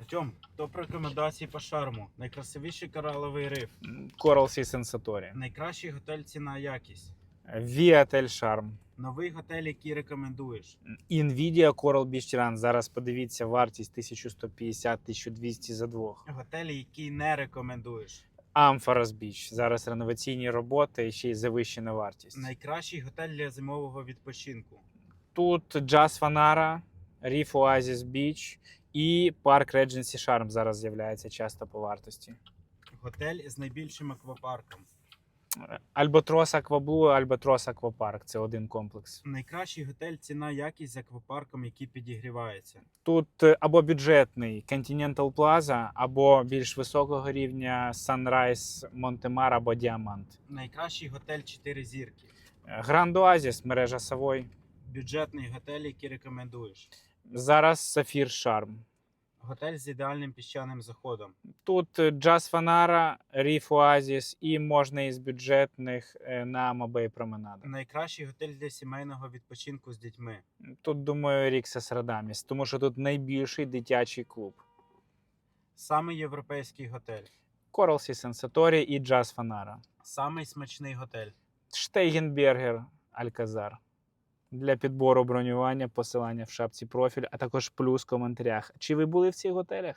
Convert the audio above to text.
Артем, топ рекомендації по шарму. Найкрасивіший кораловий риф. Coral Sea Sensatori. Найкращий готель ціна якість. Viatel Charm. Новий готель, який рекомендуєш. Nvidia Coral Beach Run. Зараз подивіться вартість 1150-1200 за двох. Готелі, який не рекомендуєш. Ampharos Beach. Зараз реноваційні роботи і ще й завищена вартість. Найкращий готель для зимового відпочинку. Тут Jazz Fanara, Reef Oasis Beach і Park Regency Charm зараз з'являється часто по вартості. Готель з найбільшим аквапарком. Альбатрос Акваблу, Альбатрос Аквапарк це один комплекс. Найкращий готель ціна якість з аквапарком, який підігрівається. Тут е, або бюджетний Continental Plaza, або більш високого рівня Sunrise Montemar або Diamant. Найкращий готель 4 зірки. Е, Grand Oasis, мережа Savoy. Бюджетний готель, який рекомендуєш. Зараз Sapphire Charm. Готель з ідеальним піщаним заходом. Тут е, Jazz Fanara, Reef Oasis і можна із бюджетних е, на Mobay Promenade. Найкращий готель для сімейного відпочинку з дітьми. Тут, думаю, Ріксас Радаміс, тому що тут найбільший дитячий клуб. Самий європейський готель. Sea Sensatori і Jazz Fanara. Самий смачний готель. Штейгенбергер Альказар. Для підбору бронювання посилання в шапці профіль, а також плюс в коментарях. Чи ви були в цих готелях?